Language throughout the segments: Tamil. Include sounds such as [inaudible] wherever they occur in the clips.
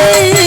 வருதே என்னை இது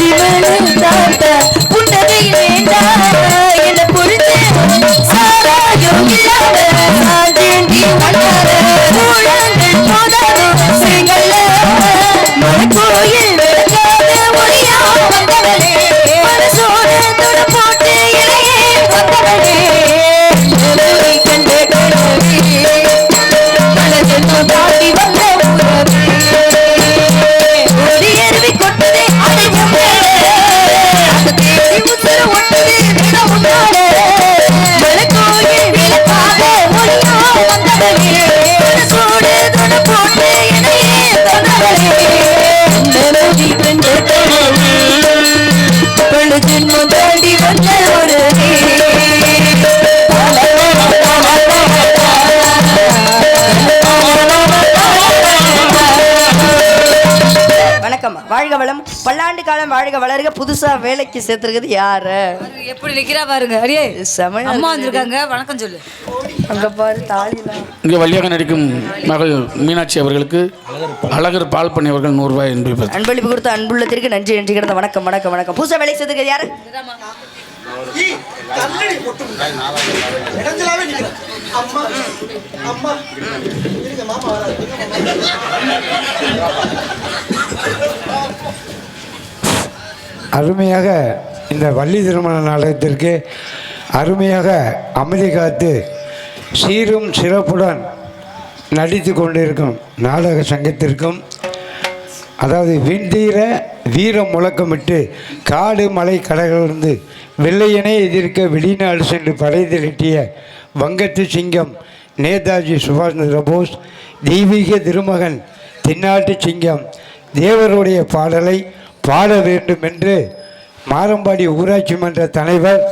जीवन பல்லாண்டு காலம் வாழ்க வளர்க புதுசா வேலைக்கு சேர்த்துருக்குது யாரு? எப்படி நிக்கிறா பாருங்க. அடியே செமையா அம்மா. வந்திருக்காங்க வணக்கம் சொல்லு. அங்க பாரு தாலிலாம். இங்கே வழியாக நடிக்கும் மகள் மீனாட்சி அவர்களுக்கு அழகர் பால் பண்ணி அவர்கள் நூறுரூவாய் என்பது அன்பளிப்பு கொடுத்த அன்புள்ளத்திற்கு நன்றி நன்றி கிடந்த வணக்கம் வணக்கம் வணக்கம். புதுசா வேலை சேர்த்துருக்குது யாரு. அம்மா அருமையாக இந்த வள்ளி திருமண நாடகத்திற்கு அருமையாக அமைதி காத்து சீரும் சிறப்புடன் நடித்து கொண்டிருக்கும் நாடக சங்கத்திற்கும் அதாவது விண்தீர வீரம் முழக்கமிட்டு காடு மலை கடலிருந்து வெள்ளையனை எதிர்க்க வெளிநாடு சென்று படை திரட்டிய வங்கத்து சிங்கம் நேதாஜி சுபாஷ் சந்திர போஸ் தெய்வீக திருமகன் தென்னாட்டு சிங்கம் தேவருடைய பாடலை பாட வேண்டும் என்று மாரம்பாடி ஊராட்சி மன்ற தலைவர்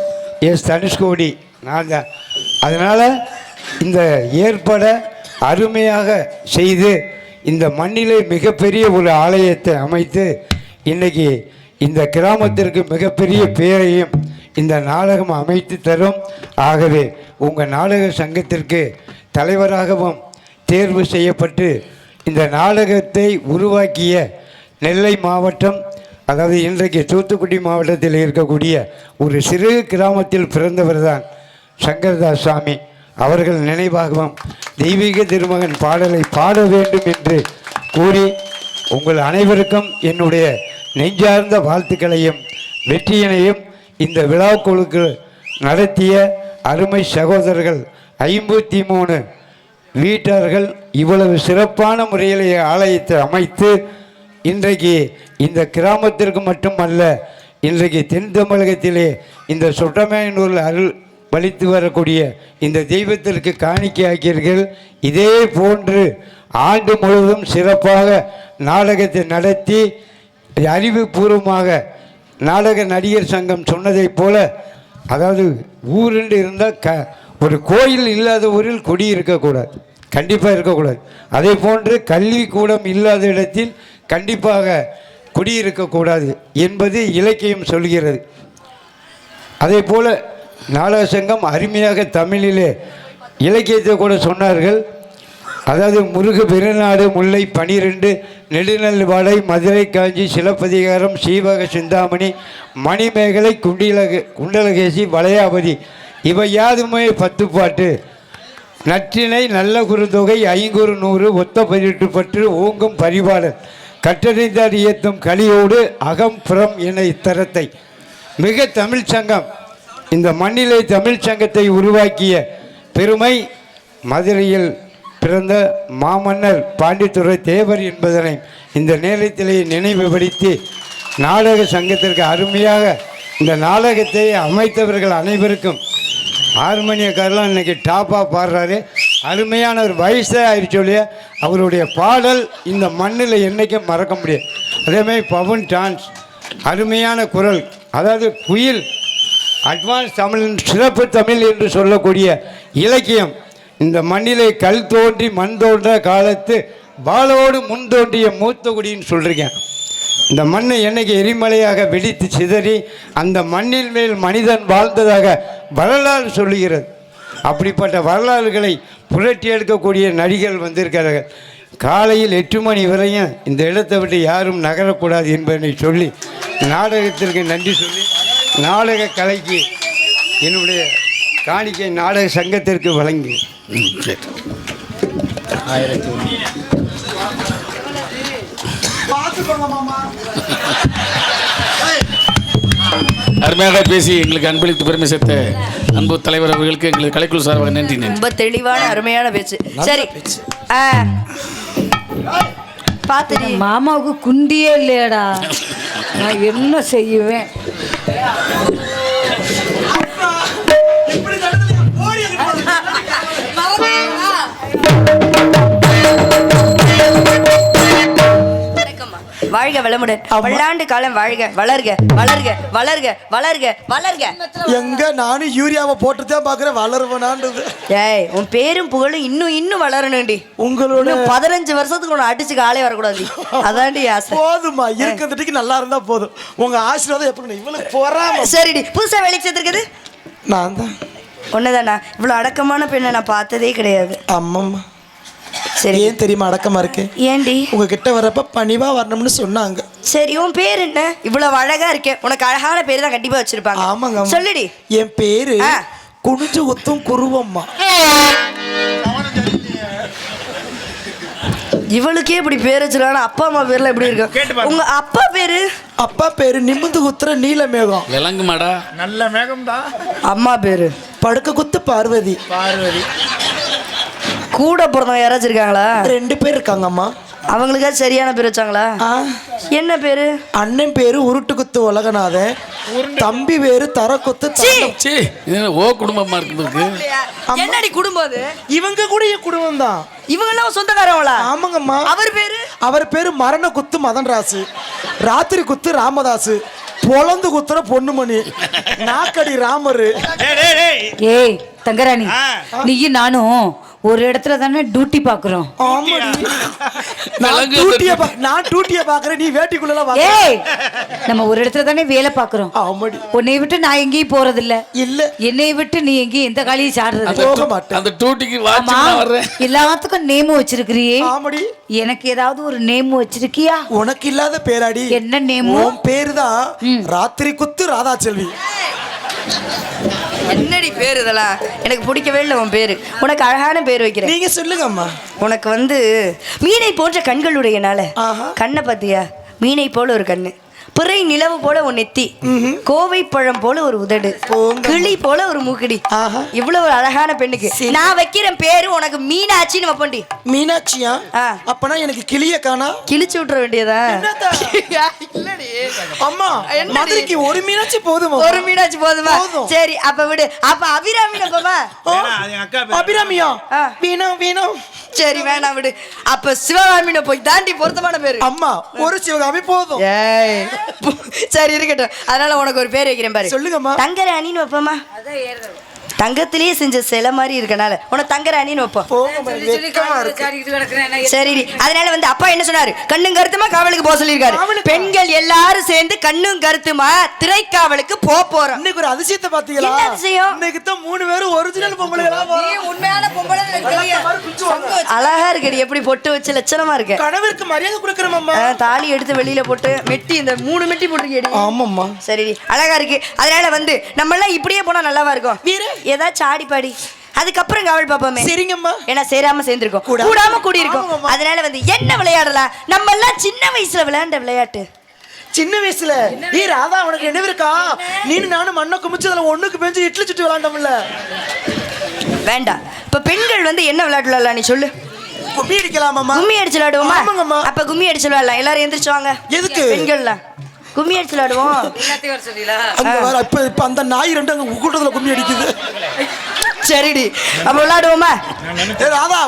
எஸ் தனுஷ்கோடி. நான் தான் அதனால் இந்த ஏற்பட அருமையாக செய்து இந்த மண்ணிலே மிகப்பெரிய ஒரு ஆலயத்தை அமைத்து இன்னைக்கு இந்த கிராமத்திற்கு மிகப்பெரிய பேரையும் இந்த நாடகம் அமைத்து தரும். ஆகவே உங்கள் நாடக சங்கத்திற்கு தலைவராகவும் தேர்வு செய்யப்பட்டு இந்த நாடகத்தை உருவாக்கிய நெல்லை மாவட்டம் அதாவது இன்றைக்கு தூத்துக்குடி மாவட்டத்தில் இருக்கக்கூடிய ஒரு சிறு கிராமத்தில் பிறந்தவர் தான் சங்கர்தாஸ் சாமி. அவர்கள் நினைவாகவும் தெய்வீக திருமகன் பாடலை பாட வேண்டும் என்று கூறி உங்கள் அனைவருக்கும் என்னுடைய நெஞ்சார்ந்த வாழ்த்துக்களையும் வெற்றியினையும் இந்த விழாக்குழுக்கு நடத்திய அருமை சகோதரர்கள் ஐம்பத்தி மூணு வீட்டார்கள் இவ்வளவு சிறப்பான முறையில் ஆலயத்தை அமைத்து இன்றைக்கு இந்த கிராமத்திற்கு மட்டுமல்ல இன்றைக்கு தென் தமிழகத்திலே இந்த சுட்டமேனூரில் அருள் வலித்து வரக்கூடிய இந்த தெய்வத்திற்கு காணிக்கையாக்கீர்கள் இதே போன்று ஆண்டு முழுவதும் சிறப்பாக நாடகத்தை நடத்தி அறிவுபூர்வமாக நாடக நடிகர் சங்கம் சொன்னதைப் போல அதாவது ஊருண்டு இருந்தால் க ஒரு கோயில் இல்லாத ஊரில் குடி இருக்கக்கூடாது கண்டிப்பாக இருக்கக்கூடாது. அதே போன்று கல்வி கூடம் இல்லாத இடத்தில் கண்டிப்பாக குடியிருக்கக்கூடாது என்பது இலக்கியம் சொல்கிறது. அதே போல் நாடக சங்கம் அருமையாக தமிழிலே இலக்கியத்தை கூட சொன்னார்கள். அதாவது முருகு பெருநாடு முல்லை பனிரெண்டு நெடுநல்வாடை மதுரை காஞ்சி சிலப்பதிகாரம் சீவக சிந்தாமணி மணிமேகலை குண்டிலக குண்டலகேசி வளையாபதி இவை யாதுமே பத்து பாட்டு. நற்றினை நல்ல குறுந்தொகை ஐங்குறு நூறு ஒத்த பதிட்டு பற்று ஓங்கும் பரிபாடல் கட்டறிந்தார் இயத்தும் கலியோடு அகம் புறம் என இத்தரத்தை. மிக தமிழ் சங்கம். இந்த மண்ணிலே தமிழ்ச் சங்கத்தை உருவாக்கிய பெருமை மதுரையில் பிறந்த மாமன்னர் பாண்டித்துறை தேவர் என்பதனை இந்த நேரத்திலே நினைவுபடுத்தி நாடக சங்கத்திற்கு அருமையாக இந்த நாடகத்தை அமைத்தவர்கள் அனைவருக்கும். ஹார்மோனியக்காரெலாம் இன்றைக்கி டாப்பாக பாடுறாரு. அருமையான ஒரு வயசே ஆயிடுச்சு ஒழிய அவருடைய பாடல் இந்த மண்ணில் என்றைக்கும் மறக்க முடியாது. அதேமாதிரி பவன் டான்ஸ் அருமையான குரல் அதாவது குயில் அட்வான்ஸ் தமிழ் சிறப்பு தமிழ் என்று சொல்லக்கூடிய இலக்கியம். இந்த மண்ணிலே கல் தோன்றி மண் தோன்ற காலத்து பாலோடு முன் தோன்றிய மூத்த குடின்னு இந்த மண்ணை என்னைக்கு எரிமலையாக வெடித்து சிதறி அந்த மண்ணின் மேல் மனிதன் வாழ்ந்ததாக வரலாறு சொல்லுகிறது. அப்படிப்பட்ட வரலாறுகளை புரட்டி எடுக்கக்கூடிய நடிகர்கள் வந்திருக்கிறார்கள். காலையில் எட்டு மணி வரையும் இந்த இடத்தை விட்டு யாரும் நகரக்கூடாது என்பதனை சொல்லி நாடகத்திற்கு நன்றி சொல்லி நாடக கலைக்கு என்னுடைய காணிக்கை நாடக சங்கத்திற்கு வழங்கி. ம், அருமையாக பேசி எங்களுக்கு அன்பளித்து பெருமை சேர்த்த அன்பு தலைவர் அவர்களுக்கு எங்களுக்கு கலைக்குழு சார்பாக நன்றி நன்றி. ரொம்ப தெளிவான அருமையான பேச்சு. சரி. பாத்துடி மாமாவுக்கு குண்டியே இல்லையாடா. நான் என்ன செய்வேன்? இப்படி வாழ்க வளமுடன். பல்லாண்டு காலம் வாழ்க வளர்க வளர்க வளர்க வளர்க வளர்க. எங்க நானும் யூரியாவை போட்டுதான் பாக்குறேன் வளருவனான்றது. ஏய் உன் பேரும் புகழும் இன்னும் இன்னும் வளரணும்டி. உங்களோட பதினஞ்சு வருஷத்துக்கு உன்னை அடிச்சு காலே வரக்கூடாது அதான்டி ஆசை. போதுமா இருக்கிறதுக்கு நல்லா இருந்தா போதும். உங்க ஆசீர்வாதம் எப்படி இவ்வளவு போறாம சரிடி புதுசா வேலைக்கு சேர்த்துருக்குது நான் தான். ஒண்ணுதானா இவ்வளவு அடக்கமான பெண்ணை நான் பார்த்ததே கிடையாது. அம்மம்மா. சரி. ஏன் தெரியுமா அடக்கமா இருக்கு? ஏண்டி? உங்ககிட்ட வர்றப்ப பணிவா வரணும்னு சொன்னாங்க. சரி உன் பேர் என்ன? இவ்வளவு அழகா இருக்கே. உனக்கு அழகான பேர் தான் கண்டிப்பா வச்சிருப்பாங்க. ஆமாங்க ஆமா. சொல்லுடி. என் பேரு. குனிஞ்சு ஒத்தும் குருவம்மா. இவளுக்கே இப்படி பேர் வச்சிருக்காங்க அப்பா அம்மா பேர்ல எப்படி இருக்கு? உங்க அப்பா பேரு? அப்பா பேரு நிமிந்து குத்துற நீலமேகம் விளங்குமாடா நல்ல மேகம்தான் அம்மா பேரு. படுக்க குத்து பார்வதி. பார்வதி. கூட பிறந்தவங்க யாராச்சும் இருக்காங்களா? ரெண்டு பேர் இருக்காங்கம்மா. அவங்களுக்காச்சும் சரியான பேர் வச்சாங்களா? ஆ. என்ன பேரு? அண்ணன் பேரு உருட்டு குத்து உலகநாதன் தம்பி பேரு தர குத்து தாண்டம். சீ இது என்ன ஓ குடும்பமா இருக்கு என்னடி குடும்பம் அது? இவங்க கூட என் குடும்பம் தான். இவங்க எல்லாம் சொந்தக்காரவங்களா? ஆமாங்கம்மா. அவர் பேரு? அவர் பேரு மரண குத்து மதன் ராசு ராத்திரி குத்து ராமதாசு. பொழந்து குத்துற பொண்ணுமணி. நாக்கடி ராமரு. ஏய் தங்கராணி. நீயும் நானும் ஒரு இடத்துல தானே டியூட்டி பாக்குறோம் ஆமாடி. நான் பா- நான் டூட்டிய பாக்குறேன் நீ வேட்டிக்குள்ள வா. ஏய் நம்ம ஒரு இடத்துல தானே வேலை பாக்குறோம் ஆமாடி. உன்னை விட்டு நான் எங்கேயும் போறது இல்ல. இல்ல என்னை விட்டு நீ எங்கேயும் எந்த காலையும் சாடுறது இல்ல. போக மாட்டேன். அந்த டூட்டிக்கு ஆமா வாட்ச் வர்றேன். எல்லாத்துக்கும் நேம் வச்சிருக்கிறியே. ஆமாடி. எனக்கு ஏதாவது ஒரு நேம் வச்சிருக்கியா? உனக்கு இல்லாத பேராடி. என்ன நேமு உன் பேரு தான் ராத்திரி குத்து ராதா செல்வி என்னடி பேர் இதெல்லாம்? எனக்கு பிடிக்கவே இல்லை உன் பேரு. உனக்கு அழகான பேர் வைக்கிறேன். நீங்க சொல்லுங்கம்மா. உனக்கு வந்து மீனை போன்ற கண்களுடையனால. கண்ணை பார்த்தியா? மீனை போல ஒரு கண்ணு. பிறை நிலவு போல ஒரு நெத்தி. கோவை பழம் போல ஒரு உதடு. கிளி போல ஒரு மூக்குடி. ஆஹா. இவ்வளவு ஒரு அழகான பெண்ணுக்கு. நான் வைக்கிற பேரு உனக்கு மீனாட்சின்னு வைப்பண்டி. மீனாட்சியா. அப்பனா எனக்கு கிளிய காணா? கிழிச்சு விட்டுற வேண்டியதா? அம்மா? மதுரைக்கு ஒரு மீனாட்சி போதுமா? ஒரு மீனாட்சி போதுமா. சரி அப்ப விடு. அப்ப அபிராமி நம்பமா ஓ, அது எங்க அக்கா பேரு. அபிராமியா. வீணா வீணா. சரி வேணாம் விடு. அப்ப சிவகாமின போய் தாண்டி பொருத்தமான பேரு. அம்மா ஒரு சிவகாமி போதும். ஏய் சரி இருக்கட்டும். அதனால உனக்கு ஒரு பேர் வைக்கிறேன் பாரு. சொல்லுங்கம்மா. தங்கராணின்னு வைப்போமா தங்கத்திலேயே செஞ்ச சிலை மாதிரி இருக்கனால. உனக்கு வைப்போம். போங்கம்மா, வெட்கமா இருக்கு. சரி அதனால வந்து அப்பா என்ன சொன்னாரு? கண்ணும் கருத்துமா காவலுக்கு போக சொல்லியிருக்காரு? பெண்கள் எல்லாரும் சேர்ந்து கண்ணும் கருத்துமா திரைக்காவலுக்கு போக போறோம். இன்னைக்கு ஒரு அதிசயத்தை பாத்தீங்களா அதிசயம்? இன்னைக்கு தான் மூணு பேரும் ஒரிஜினல் பொம்பளைகளா. உண்மையான பொம்பளை அழகா இருக்கடி எப்படி பொட்டு வச்சு லட்சணமா இருக்க. கணவருக்கு மரியாதை கொடுக்கறோம் தாலி எடுத்து வெளியில போட்டு மெட்டி இந்த மூணு மெட்டி போட்டிருக்கேடி ஆமாம்மா. சரி அழகா இருக்கு. அதனால வந்து நம்ம எல்லாம் இப்படியே போனா நல்லாவா இருக்கும்? வீர. ஏதாச்சும் ஆடி பாடி. அதுக்கப்புறம் காவல் பாப்போமே சரிங்கம்மா. ஏன்னா சேராம சேர்ந்திருக்கோம். கூடாம- கூடி இருக்கும். அதனால வந்து என்ன விளையாடலாம்? நம்ம எல்லாம் சின்ன வயசுல விளையாண்ட விளையாட்டு. சின்ன வயசுல. ஏ ராதா உனக்கு நினைவு இருக்கா? நீனு நானும் மண்ணை குமிச்சு அதுல ஒண்ணுக்கு பெஞ்சு இட்லி சுட்டு விளாண்டோம்ல. வேண்டாம். இப்ப பெண்கள் வந்து என்ன விளையாட்டு விளையாடலாம் நீ சொல்லு. கும்மி அடிக்கலாமாம்மா? கும்மி அடிச்சு விளையாடுவோமா. அப்ப கும்மி அடிச்சு விளையாடலாம். எல்லாரும் எந்திரிச்சு வாங்க. எதுக்கு? பெண்கள்லாம். கும்மி அடிச்சு விளையாடுவோம் அங்க வர இப்ப இப்ப அந்த நாய் ரெண்டு அங்க கூட்டத்துல கும்மி அடிக்குது. சரிடி. அப்ப விளையாடுவோமா? ஏ ராதா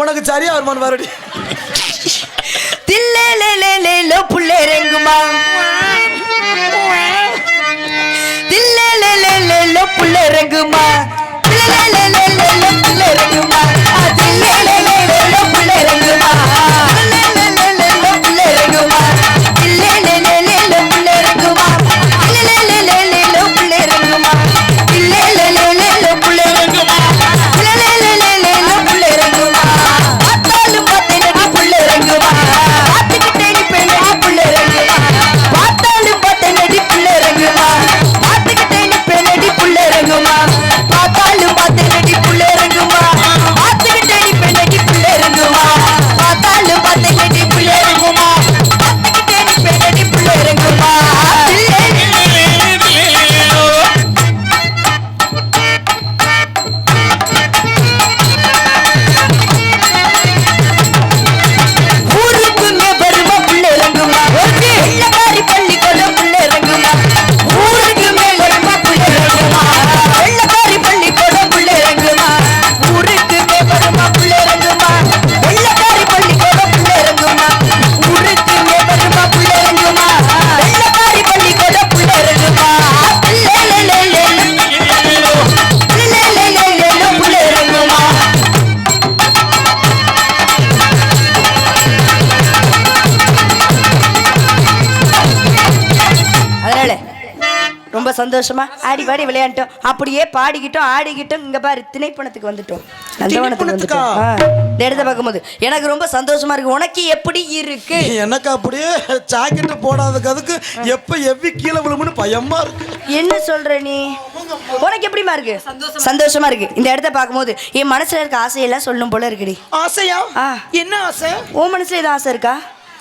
உனக்கு சரியா வருமானு வரடி தில்லே லே லே லே லோ புள்ளே ரெங்குமா தில்லே லே லே லே லோ புள்ளே ரெங்குமா தில்லே லே லே லே லோ புள்ளே ரெங்குமா தில்லே லோ சந்தோஷமா ஆடி பாடி விளையாண்டோம் அப்படியே பாடிக்கிட்டோம் ஆடிக்கிட்டோம். இங்க பாரு திணைப்பணத்துக்கு வந்துட்டோம். நந்தவனத்துக்கு வந்துட்டோம். இந்த இடத்த பார்க்கும்போது எனக்கு ரொம்ப சந்தோஷமா இருக்கு. உனக்கு எப்படி இருக்கு? [laughs] எனக்கு அப்படியே ஜாக்கெட்டு போடாததுக்கு அதுக்கு எப்ப எவ்வி கீழே விழுமுன்னு பயமா இருக்கு. என்ன சொல்ற நீ? உனக்கு எப்படிமா இருக்கு? சந்தோஷமா இருக்கு. இந்த இடத்த பார்க்கும்போது என் மனசுல இருக்க ஆசையெல்லாம் சொல்லணும் போல இருக்குடி. ஆசையா. என்ன ஆசை? உன் மனசுல ஏதாவது ஆசை இருக்கா?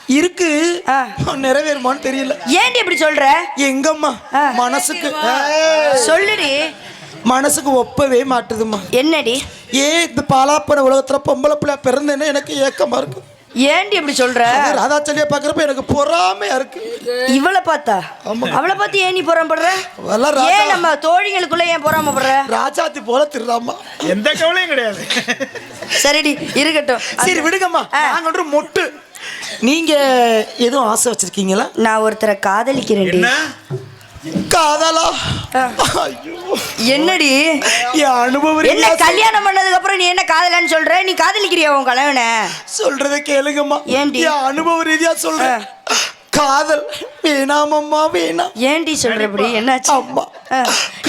இருக்கு. ஆ. நிறைவேறுமான்னு தெரியல. ஏன்டி இப்படி சொல்ற? எங்கம்மா. மனசுக்கு. சொல்லுடி. மனசுக்கு ஒப்பவே மாட்டுதும்மா. என்னடி? ஏ இந்த பாலாப்பட உலகத்துல பொம்பளை பிள்ளை பிறந்தேன்னு எனக்கு ஏக்கமா இருக்கு. ஏன்டி இப்படி சொல்ற? அது ராதாச்சலியா பாக்குறப்ப எனக்கு பொறாமையா இருக்கு. இவளை பார்த்தா? அவளை பார்த்து ஏன் நீ பொறாமப்படுற? ஏன் நம்ம தோழிகளுக்குள்ள ஏன் பொறாமப்படுற? ராஜாத்தி போல திருடாமா. எந்த கவலையும் கிடையாது. சரிடி இருக்கட்டும். சரி விடுங்கம்மா. நாங்க ஒன்று மொட்டு. நீங்க எதுவும் ஆசை வச்சிருக்கீங்களா? நான் ஒருத்தரை காதலிக்கிறேன்டி. என்ன? காதலா? என்னடி? என் அனுபவம் என்ன கல்யாணம் பண்ணதுக்கு அப்புறம் நீ என்ன காதலான்னு சொல்ற? நீ காதலிக்கிறியா உன் கணவனை? சொல்றத கேளுங்கம்மா. ஏன்டி? என் அனுபவ ரீதியா சொல்றேன். காதல் வேணாமம்மா வேணாம். ஏன்டி சொல்ற இப்படி? என்னாச்சு? அம்மா.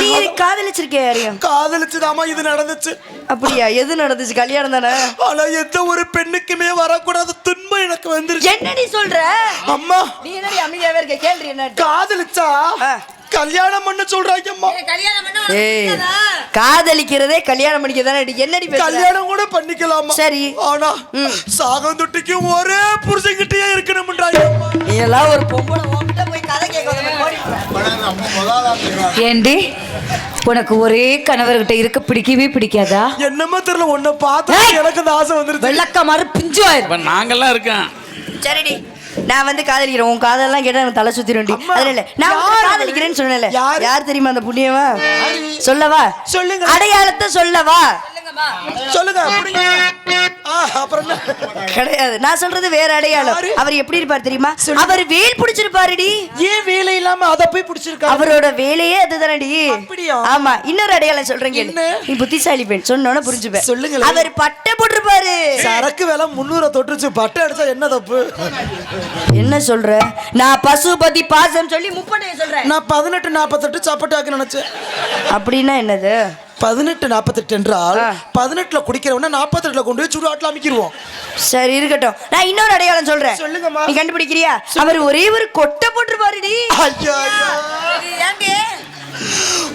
நீ காதலிச்சிருக்கிய யாரையும்? காதலிச்சுதாம்மா இது நடந்துச்சு. அப்படியா? எது நடந்துச்சு? கல்யாணம் தானே? ஆனா எந்த ஒரு பெண்ணுக்குமே வரக்கூடாத துன்பம் எனக்கு வந்துருச்சு. என்னடி சொல்ற? அம்மா. நீ என்னடி அமைதியாவே இருக்க? கேள்வி என்ன? காதலிச்சா. கல்யாணம் பண்ண சொல்றாங்க அம்மா ஏய் காதலிக்கிறதே கல்யாணம் பண்ணிக்க தானே என்னடி? கல்யாணம் கூட பண்ணிக்கலாமா சரி. ஆனா சாகம் தொட்டிக்கு ஒரே புருஷன்கிட்டயே இருக்கணும்ன்றாங்க அம்மா. நீ எல்லாம் ஒரு பொம்பளை மாதிரி. ஏண்டி உனக்கு ஒரே கணவர்கிட்ட இருக்க பிடிக்கவே பிடிக்காதா என்னமோ தெரியல உன்னை பார்த்தா! எனக்கு இந்த ஆசை வந்துருச்சு வெள்ளக்க மறு பிஞ்சுவாயிரு இப்போ நாங்கெல்லாம் இருக்கேன் சரிடி நான் வந்து காதலிக்கிறேன் உன் காதெல்லாம் கேட்டா எனக்கு தலை சுத்திரும்டி அம்மா, அதுல இல்ல நான்? காதலிக்கிறேன்னு சொன்னேன்ல யாரு? தெரியுமா அந்த புண்ணியவா? சொல்லவா சொல்லுங்க. அடையாளத்தை சொல்லவா சொல்லுங்க அப்புறம்? கிடையாது. நான் சொல்றது வேற அடையாளம்? அவர் எப்படி இருப்பார் தெரியுமா. அவர் வேல் பிடிச்சிருப்பாருடி. ஏன் வேலை இல்லாம அத போய் பிடிச்சிருக்கா அவரோட வேலையே அதுதானடி. அப்படியா? ஆமா இன்னொரு அடையாளம் என்ன? நீ புத்திசாலி பெண் சொன்னோட புரிஞ்சுப்பேன் சொல்லுங்களேன். அவர் பட்டை போட்டிருப்பாரு. சரக்கு விலை முன்னூற தொட்டுச்சு பட்டை அடிச்சா என்ன தப்பு? என்ன சொல்ற? நான் பசுபதி பாசம் சொல்லி முப்படையை சொல்றேன். நான் பதினெட்டு நாற்பத்தெட்டு சாப்பாட்டு நினைச்சேன். அப்படின்னா என்னது? பதினெட்டு நாற்பத்தெட்டு என்றால். பதினெட்டுல குடிக்கிறவன நாற்பத்தெட்டுல கொண்டு போய் சுடு ஆட்டில் அமைக்கிடுவோம் சரி இருக்கட்டும். நான் இன்னொரு அடையாளம் சொல்றேன். சொல்லுங்கம்மா. நீ கண்டுபிடிக்கிறியா? அவர் ஒரே ஒரு கொட்டை போட்டிருப்பாருடி ஐயா.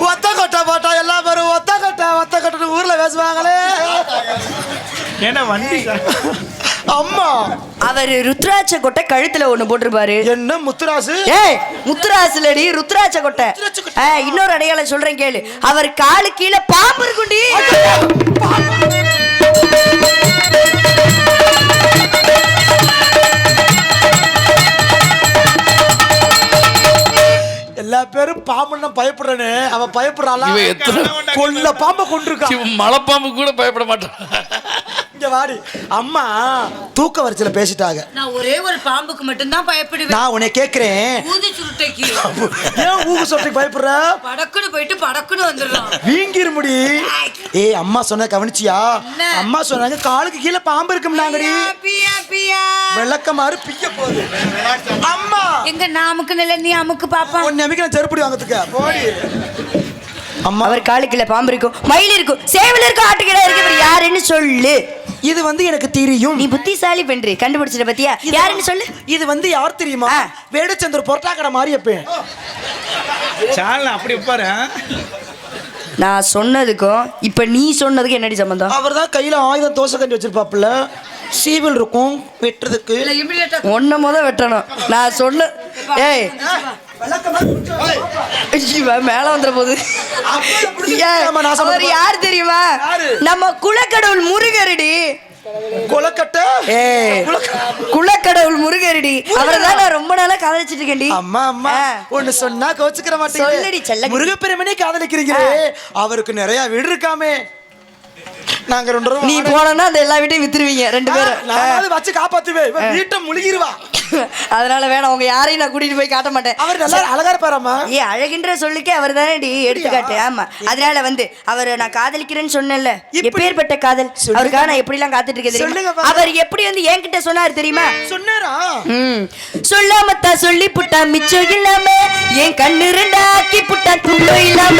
ஒத்த கொட்டை போட்டா எல்லாம் வரும். ஒத்த கொட்டை ஒத்த கொட்டை ஊர்ல பேசுவாங்களே. என்ன வண்டி [laughs] அம்மா! அவர் ருத்ராட்ச கொட்டை கழுத்துல ஒண்ணு போட்டிருப்பாரு. என்ன முத்துராசு? ஏய் முத்துராசுலடி ருத்ராட்ச கொட்டை. இன்னொரு அடையாளம் சொல்றேன் கேளு. அவர் காலு கீழே பாம்பு இருக்குண்டி எல்லா பேரும் பாம்புன்னா பயப்படுறேன்னு அவன் பயப்படுறாளா? இவன் எத்தனை கொல்ல பாம்பை கொண்டிருக்கான் இவன் மலைப்பாம்பு கூட பயப்பட மாட்டான். இங்க வாடி. அம்மா தூக்க வரிசையில பேசிட்டாங்க. நான் ஒரே ஒரு பாம்புக்கு மட்டும்தான் பயப்படுவேன். நான் உன்னை கேக்குறேன். ஊதி சுருட்டைக்கு. ஏன் ஊகு சொட்டுக்கு பயப்படுற? படக்குன்னு போயிட்டு படக்குன்னு வந்துடுறான் வீங்கிரு முடி ஏய் அம்மா சொன்ன கவனிச்சியா? அம்மா சொன்னாங்க காலுக்கு கீழே பாம்பு இருக்கும்னாங்கடி பியா பியா. விளக்கமாறு பிய்ய போகுது. அம்மா! எங்க நாமுக்கு நில நீ அமுக்கு பாப்பா. உன் நம்பிக்கை நான் செருப்படி வாங்கத்துக்க போடி. அம்மா. அவர் காலு கீழே பாம்பு இருக்கும். மயில் இருக்கும். சேவல் இருக்கும் ஆட்டுக்கிட இருக்கு யாருன்னு சொல்லு. இது வந்து எனக்கு தெரியும். நீ புத்திசாலி பெண்று கண்டுபிடிச்சிட்ட பத்தியா? யாருன்னு சொல்லு. இது வந்து யார் தெரியுமா. வேடச்சந்தர் பொரட்டா கடை மாரியப்பேன் சால் அப்படி உட்பாரு நான் சொன்னதுக்கும் இப்ப நீ சொன்னதுக்கு என்னடி சம்பந்தம்? அவர் தான் கையில ஆயுதம் தோசை கஞ்சி வச்சிருப்பாப்புல. சீவல் இருக்கும் வெட்டுறதுக்கு. ஒன்ன முத வெட்டணும். நான் சொன்ன ஏய் மேல வந்துற போது. அவர் யார் தெரியுமா? நம்ம குலக்கடவுள் முருகரடி. கொலக்கட்டை? குலக்கடவுள் முருகரடி. அவரை தான் நான் ரொம்ப நாளா காதலிச்சிட்டு இருக்கேன்டி அம்மா அம்மா. ஒண்ணு சொன்னா கோச்சுக்கிற சொல்லுடி, மாட்டேங்குது செல்ல- முருகப்பெருமனே காதலிக்கிறீங்களே. அவருக்கு நிறைய வீடு இருக்காமே. நாங்க ரெண்டு ரூபா நீ போனனா அந்த எல்லா வீட்டையும் வித்துருவீங்க ரெண்டு பேரும். நான் வச்சு காப்பாத்துவே இவன் வீட்டை முழுகிருவா. அதனால வேணாம் உங்க யாரையும் நான் கூட்டிட்டு போய் காட்ட மாட்டேன். அவர் நல்லா அழகா இருப்பாராமா ஏ அழகின்ற சொல்லிக்கே அவர் தானே எடுத்துக்காட்டு. ஆமா. அதனால வந்து அவர் நான் காதலிக்கிறேன்னு சொன்னேன்ல. எப்பேற்பட்ட காதல். அவருக்காக நான் எப்படி எல்லாம் காத்துட்டு இருக்கேன் தெரியுமா. அவர் எப்படி வந்து என்கிட்ட சொன்னார் தெரியுமா? சொன்னாரா? ம். சொல்லாமத்தா சொல்லி புட்டா மிச்சம் இல்லாம என் கண்ணு ரெண்டா ஆக்கி புட்டா துள்ளம் இல்லாம.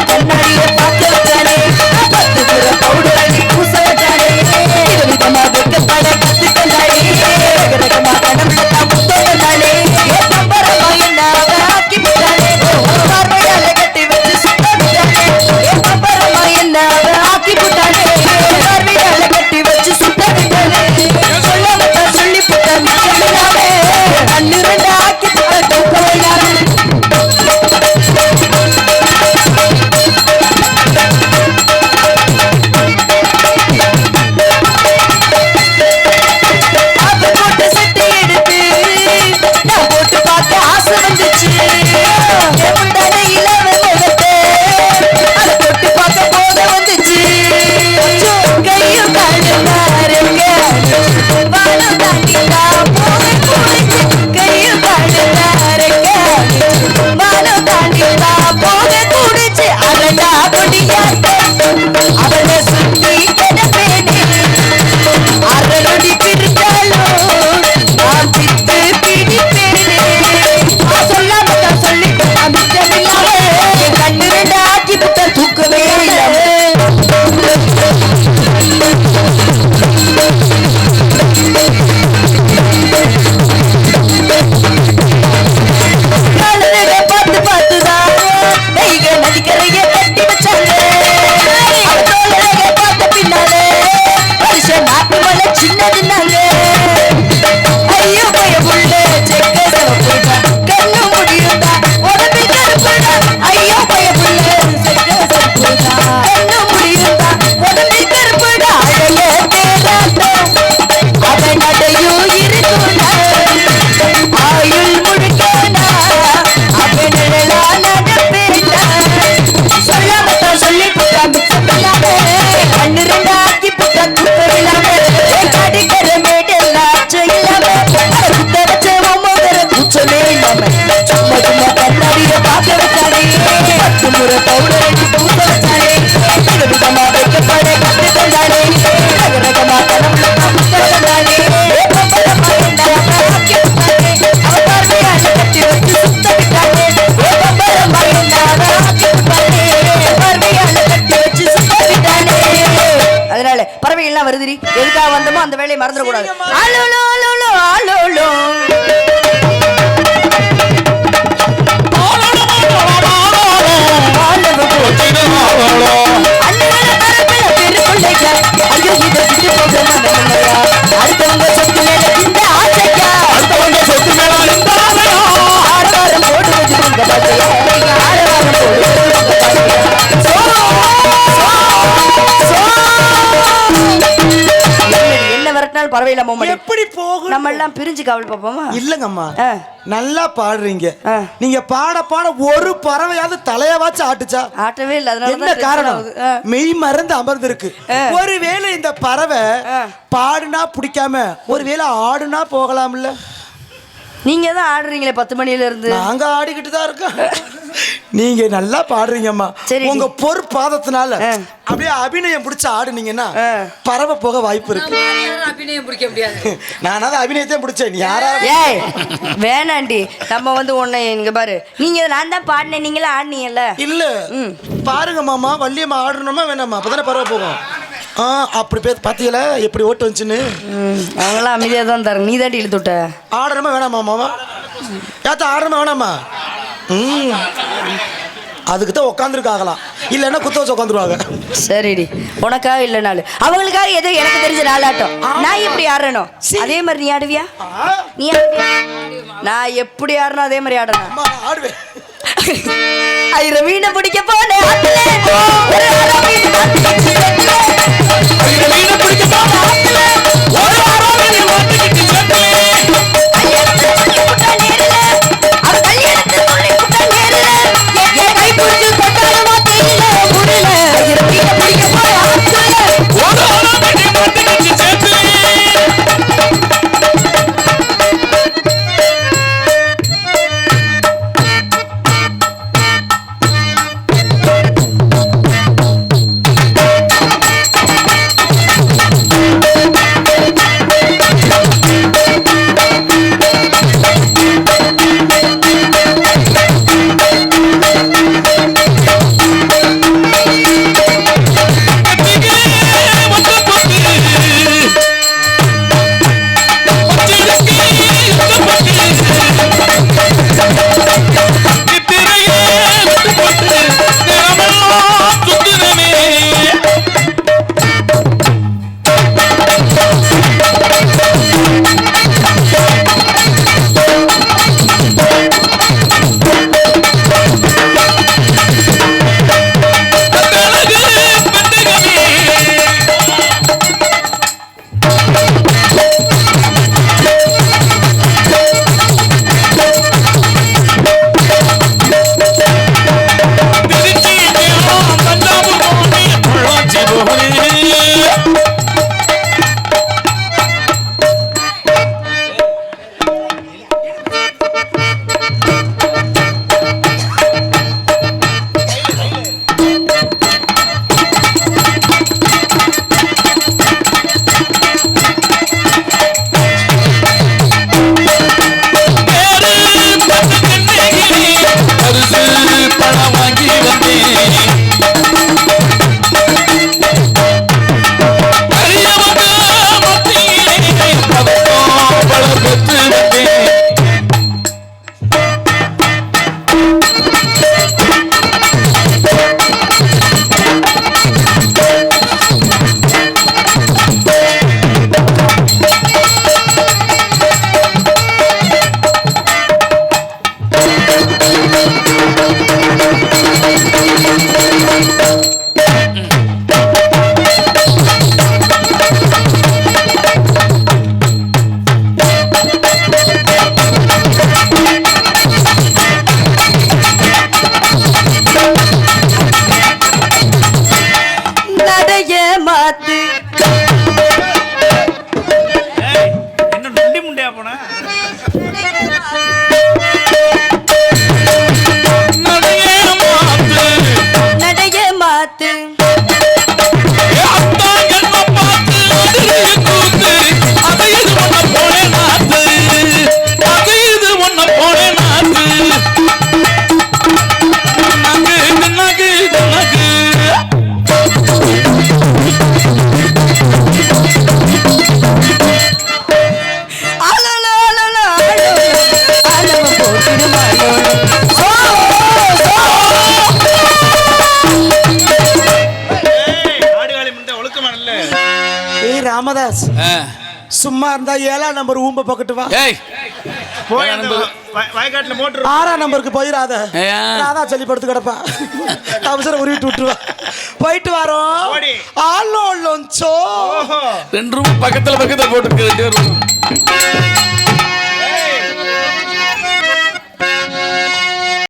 மறந்துடக்கூடாது பரவாயில்ல மாமா எப்படி போகும் நம்ம எல்லாம் பிரிஞ்சு கவலை பார்ப்போமா? இல்லங்கம்மா. நல்லா பாடுறீங்க. நீங்க பாட பாட ஒரு பறவையாவது தலையவாச்சும் ஆட்டுச்சா? ஆட்டவே இல்லை என்ன காரணம். மெய் மறந்து அமர்ந்திருக்கு. ஒருவேளை இந்த பறவை பாடுனா பிடிக்காம ஒருவேளை ஆடுனா போகலாம்ல? நீங்க தான் ஆடுறீங்களே பத்து மணில இருந்து நாங்க ஆடிக்கிட்டு தான் இருக்கோம். நீங்க நல்லா பாடுறீங்கம்மா. சரி. உங்க பொறுப்பாதத்தினால. அப்படியே அபிநயம் பிடிச்சு ஆடுனீங்கன்னா. பறவை போக வாய்ப்பு இருக்கு. அபிநயம் பிடிக்க முடியாது. [laughs] நானாவது அபிநயத்தையும் பிடிச்சேன். நீ யாரா ஏய் வேணாண்டி. நம்ம வந்து உன்னை இங்க பாரு. நீங்க நான் தான் பாடினேன். நீங்களும் ஆடினீங்கல்ல. இல்ல. பாருங்க மாமா வள்ளியம்மா ஆடணுமா வேணாமா அப்பதானே பறவை போகும். ஆ அப்படி பேர் பாத்தீங்களா? எப்படி ஓட்டு வந்துச்சுன்னு? அவங்களாம் அமைதியாக தான் தரேன் நீ தாண்டி இழுத்து விட்ட. ஆடணுமா வேணாமா மாமா? ஏத்த ஆடணுமா வேணாமா? ம். அதுக்கு தான் உட்காந்துருக்காகலாம் இல்லைன்னா குத்த வச்சு உட்காந்துருவாங்க சரிடி. உனக்காக இல்லை நாள். அவங்களுக்காக ஏதோ எனக்கு தெரிஞ்ச நாளாட்டம். நான் எப்படி ஆடுறேனோ? அதே மாதிரி நீ ஆடுவியா? நீ நான் எப்படி ஆடுறனோ அதே மாதிரி அம்மா ஆடுவேன். ஐர மீனை பிடிக்க போனேன் மீனை. பிடிக்க போனேன் ஆளா இருந்தா ஏழா நம்பர் ஊம்ப பக்கட்டு வா. வயக்காட்டுல மோட்டர் ஆறாம் நம்பருக்கு போயிடாத ஏன்? ராதா சொல்லி படுத்து கிடப்பா. அவசரம் உருவிட்டு விட்டுருவா. போயிட்டு வரோம். ஓடி. சோ லொஞ்சோ. ரெண்டு பக்கத்துல பக்கத்துல போட்டுருக்கு ரெண்டு பேரும்.